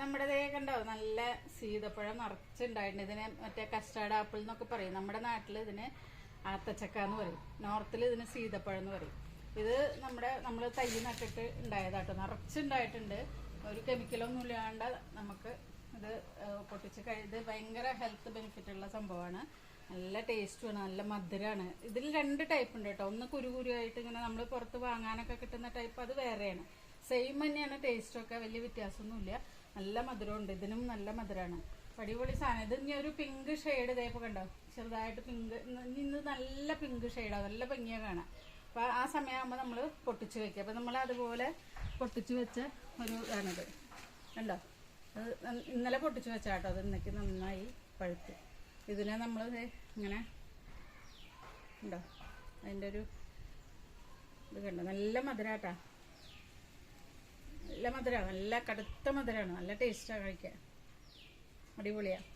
നമ്മുടെ ദേ കണ്ടോ നല്ല സീതപ്പഴം നിറച്ചുണ്ടായിട്ടുണ്ട്. ഇതിനെ മറ്റേ കസ്റ്റാർഡ് ആപ്പിൾ എന്നൊക്കെ പറയും. നമ്മുടെ നാട്ടിൽ ഇതിന് ആത്തച്ചക്ക എന്ന് പറയും. നോർത്തിൽ ഇതിന് സീതപ്പഴം എന്ന് പറയും. ഇത് നമ്മുടെ നമ്മൾ തൈ നട്ടിട്ട് ഉണ്ടായതാട്ടോ. നിറച്ചുണ്ടായിട്ടുണ്ട്. ഒരു കെമിക്കലൊന്നും ഇല്ലാണ്ട് നമുക്ക് ഇത് പൊട്ടിച്ച് കഴി ഭയങ്കര ഹെൽത്ത് ബെനിഫിറ്റ് ഉള്ള സംഭവമാണ്. നല്ല ടേസ്റ്റുമാണ് നല്ല മധുരമാണ് ഇതിൽ രണ്ട് ടൈപ്പ് ഉണ്ട് കേട്ടോ. ഒന്ന് കുരു കുരുവായിട്ട് ഇങ്ങനെ നമ്മൾ പുറത്ത് വാങ്ങാനൊക്കെ കിട്ടുന്ന ടൈപ്പ് അത് വേറെയാണ്. സെയിം തന്നെയാണ് ടേസ്റ്റൊക്കെ വലിയ വ്യത്യാസമൊന്നുമില്ല. നല്ല മധുരമുണ്ട്. ഇതിനും നല്ല മധുരമാണ് അടിപൊളി സാധനം. ഇത് ഇനി ഒരു പിങ്ക് ഷെയ്ഡ് ഇതേപ്പോ കണ്ടോ? ചെറുതായിട്ട് പിങ്ക് ഇന്ന് നല്ല പിങ്ക് ഷെയ്ഡാണ് നല്ല ഭംഗിയാ കാണാം അപ്പൊ ആ സമയമാകുമ്പോൾ നമ്മൾ പൊട്ടിച്ച് വെക്കുക. അപ്പൊ നമ്മൾ അതുപോലെ പൊട്ടിച്ച് വെച്ച ഒരു ഇതാണിത്. കണ്ടോ? അത് ഇന്നലെ പൊട്ടിച്ച് വെച്ചാട്ടോ അത് ഇന്നേക്ക് നന്നായി പഴുത്ത്. ഇതിനെ നമ്മൾ ഇങ്ങനെ ഉണ്ടോ അതിന്റെ ഒരു ഇത് കണ്ടോ? നല്ല മധുരാട്ടാ. നല്ല മധുരമാണ് നല്ല കടുത്ത മധുരമാണ് നല്ല ടേസ്റ്റാണ് കഴിക്കാൻ. അടിപൊളിയാണ്